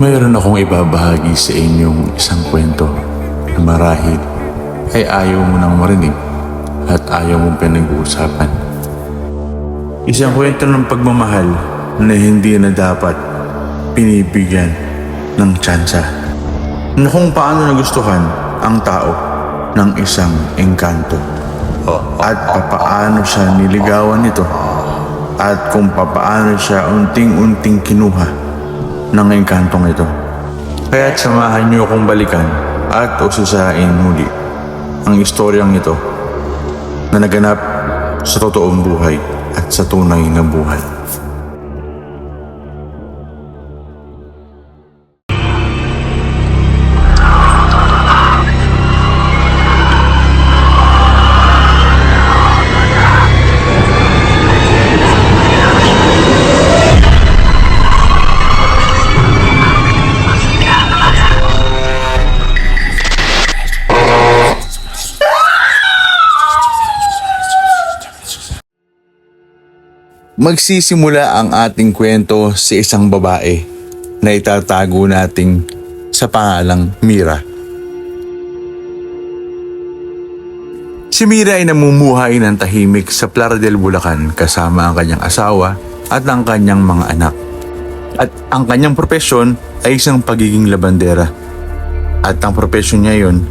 Mayroon akong ibabahagi sa inyong isang kwento na marahil ay ayaw mo nang marinig at ayaw mong pinag-uusapan. Isang kwento ng pagmamahal na hindi na dapat pinibigyan ng tsansa. Na kung paano nagustuhan ang tao ng isang engkanto at papaano siya niligawan nito at kung papaano siya unting-unting kinuha ng engkantong ito. Kaya't samahan niyo akong balikan at ususain muli ang istoryang ito na naganap sa totoong buhay at sa tunay na buhay. Magsisimula ang ating kwento sa isang babae na itatago nating sa pangalang Mira. Si Mira ay namumuhay ng tahimik sa Playa del Bulacan kasama ang kanyang asawa at ang kanyang mga anak. At ang kanyang propesyon ay isang pagiging labandera. At ang propesyon niya yon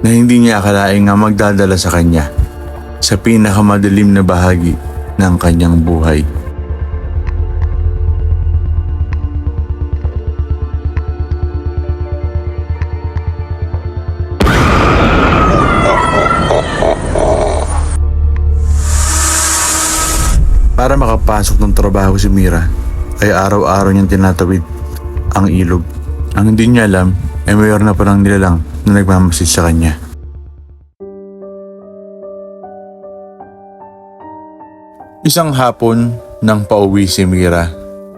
na hindi niya akalaing nga magdadala sa kanya sa pinakamadilim na bahagi ng kanyang buhay. Para makapasok ng trabaho si Mira, ay araw-araw niyang tinatawid ang ilog. Ang hindi niya alam ay mayroon na palang nilalang na nagmamasid sa kanya. Isang hapon nang pauwi si Mira,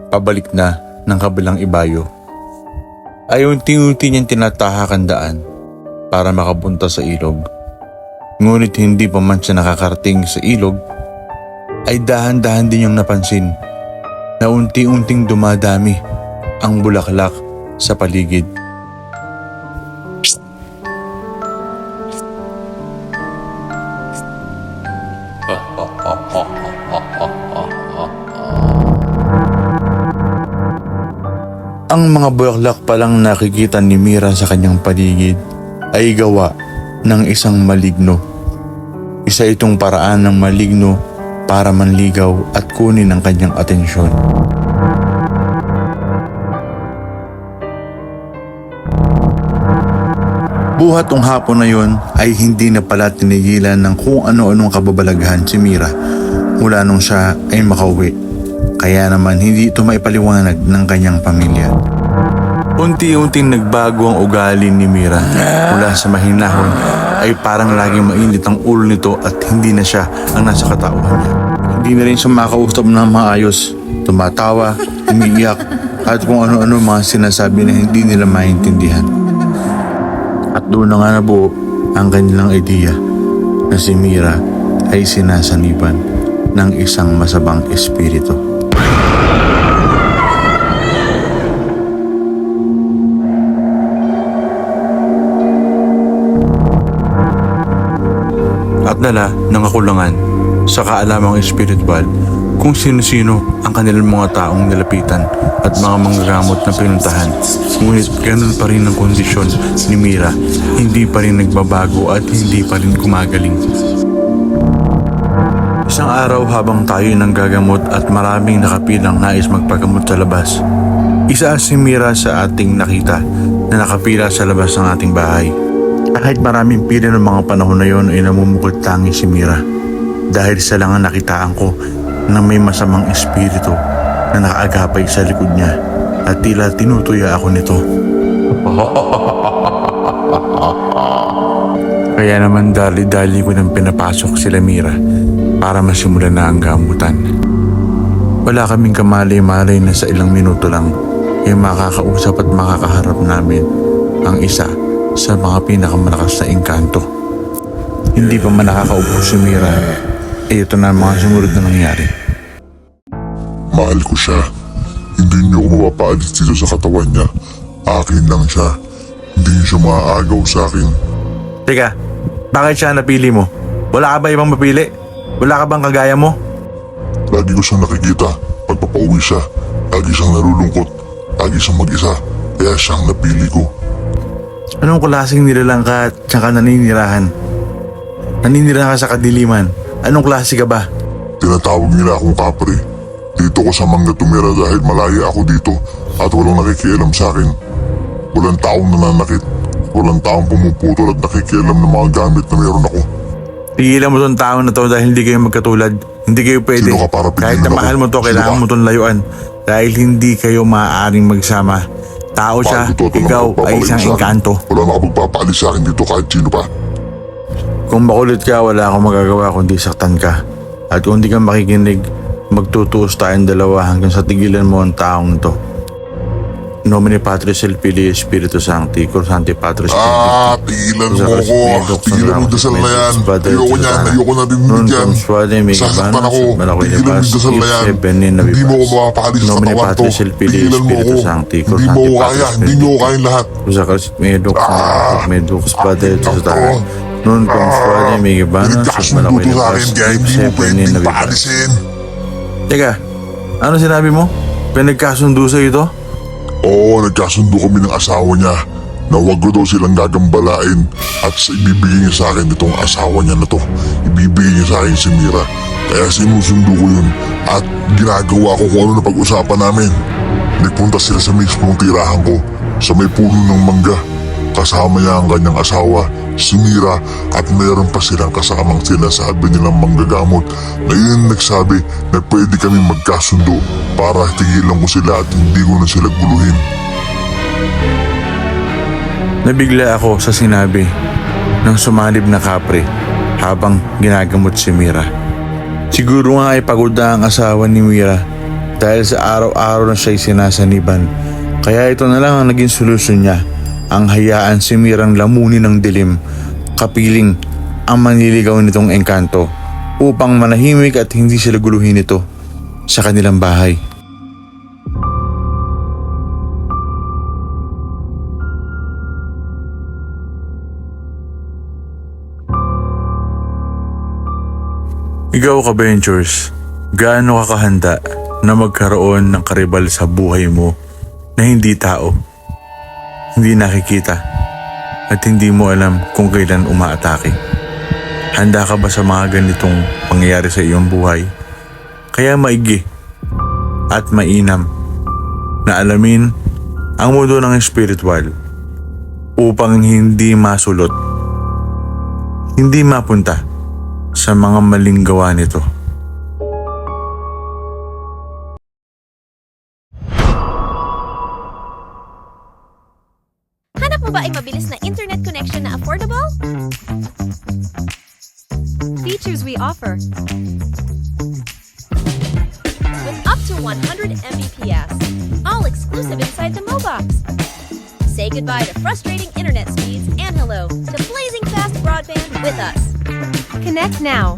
pabalik na ng kabilang ibayo, ay unti-unti niyang tinatahakan daan para makapunta sa ilog. Ngunit hindi pa man siya nakakarating sa ilog, ay dahan-dahan din niyang napansin na unti-unting dumadami ang bulaklak sa paligid. Ang mga bulaklak palang nakikita ni Mira sa kanyang paligid ay gawa ng isang maligno. Isa itong paraan ng maligno para manligaw at kunin ang kanyang atensyon. Buhat ng hapon na yon ay hindi na pala tinigilan ng kung ano-anong kababalaghan si Mira mula nung siya ay makauwi. Kaya naman hindi ito maipaliwanag ng kanyang pamilya. Unti-unting nagbago ang ugali ni Mira mula sa mahinahon ay parang laging mainit ang ulo nito at hindi na siya ang nasa katauhan niya. Hindi na rin siya makausap ng maayos. Tumatawa, umiiyak at kung ano-ano mga sinasabi na hindi nila maintindihan. At doon na nga nabuo ang kanilang idea na si Mira ay sinasaniban ng isang masabang espiritu. Dala ng kakulangan sa kaalamang espiritual kung sino-sino ang kanilang mga taong nilapitan at mga manggagamot na pinuntahan. Ngunit ganun pa rin ang kondisyon ni Mira, hindi pa rin nagbabago at hindi pa rin gumagaling. Isang araw habang tayo nang gagamot at maraming nakapilang nais magpagamot sa labas, isa si Mira sa ating nakita na nakapila sa labas ng ating bahay. Kahit maraming pila ng mga panahon na yon ay namumukod tangi si Mira dahil sa lang ang nakitaan ko na may masamang espiritu na nakaagapay sa likod niya at tila tinutuya ako nito. Kaya naman dali-dali ko nang pinapasok sila Mira para masimulan na ang gamutan. Wala kaming kamalay-malay na sa ilang minuto lang ay makakausap at makakaharap namin ang isa sa mga pinakamalakas na engkanto. Hindi pa man nakakaupo si Mira, eh ito na ang mga sumunod na nangyari. Mahal ko siya. Hindi niyo ako mapapaalis dito sa katawan niya Akin lang siya. Hindi siya maaagaw sa akin. Teka, bakit siya napili mo? Wala ka ba ibang mapili? Wala ka bang kagaya mo? Lagi ko siyang nakikita. Pagpapauwi siya, lagi siyang nalulungkot. Lagi siyang mag-isa. Kaya siyang napili ko. Anong klaseng nilalang ka at saka naninirahan? Naninirahan ka sa kadiliman. Anong klase ka ba? Tinatawag nila akong kapre. Dito ko sa mangga tumira dahil malaya ako dito at walang nakikialam sa akin. Walang taong nananakit. Walang taong pumuputol at nakikialam ng mga gamit na meron ako. Pigilan mo tong tao na to dahil hindi kayo magkatulad. Hindi kayo pwede. Sino ka para pigilan Kahit na ako? mahal mo to, kailangan ka? mo tong layuan. Dahil hindi kayo maaaring magsama. Tao siya, Bakit ikaw ay isang sa akin? engkanto. Wala nakapagpapaalis sa akin dito kahit sino pa. Kung makulit ka, wala akong magagawa kundi saktan ka. At kung di ka makikinig, magtutuos tayong dalawa hanggang sa tigilan mo ang taong to. Nomine Patris El Filii Spiritu Sancti, Cursanti Patris Ah, tigilan mo ko. Tigilan mo dasal na yan. Ayoko niyan. Ayoko na din yan. Sasaktan ako. Tigilan mo dasal na yan. Hindi mo ko mapapaalis sa katawan to. Tigilan mo ko. Sancti, Hindi mo ko kaya. Hindi mo ko kaya lahat. Sa Christ may dux Ah! may dux Padre sa tahan. Noon kung suwade may gibana sa to na sa kaya hindi mo pwedeng paalisin. Teka, ano sinabi mo? Pinagkasundo sa ito? Oo, nagkasundo kami ng asawa niya na huwag ko daw silang gagambalain at sa- ibibigay niya sa akin itong asawa niya na to. Ibibigay niya sa akin si Mira. Kaya sinusundo ko yun at ginagawa ko kung ano na pag-usapan namin. Nagpunta sila sa mismong tirahan ko sa may puno ng mangga. Kasama niya ang kanyang asawa, si Mira at mayroon pa silang kasamang sinasabi nilang manggagamot na yun nagsabi na pwede kami magkasundo para tigilan ko sila at hindi ko na sila guluhin. Nabigla ako sa sinabi ng sumalib na kapre habang ginagamot si Mira. Siguro nga ay pagod na ang asawa ni Mira dahil sa araw-araw na siya'y sinasaniban. Kaya ito na lang ang naging solusyon niya. Ang hayaan si Mirang lamunin ng dilim, kapiling ang manliligaw nitong engkanto upang manahimik at hindi sila guluhin ito sa kanilang bahay. Ikaw ka, Ventures, gaano ka kahanda na magkaroon ng karibal sa buhay mo na hindi tao, hindi nakikita, at hindi mo alam kung kailan umaatake? Handa ka ba sa mga ganitong pangyayari sa iyong buhay? Kaya maigi at mainam na alamin ang mundo ng spiritual upang hindi masulot, hindi mapunta sa mga maling gawa nito. Offer. With up to 100 Mbps. All exclusive inside the Mobox. Say goodbye to frustrating internet speeds and hello to blazing fast broadband with us. Connect now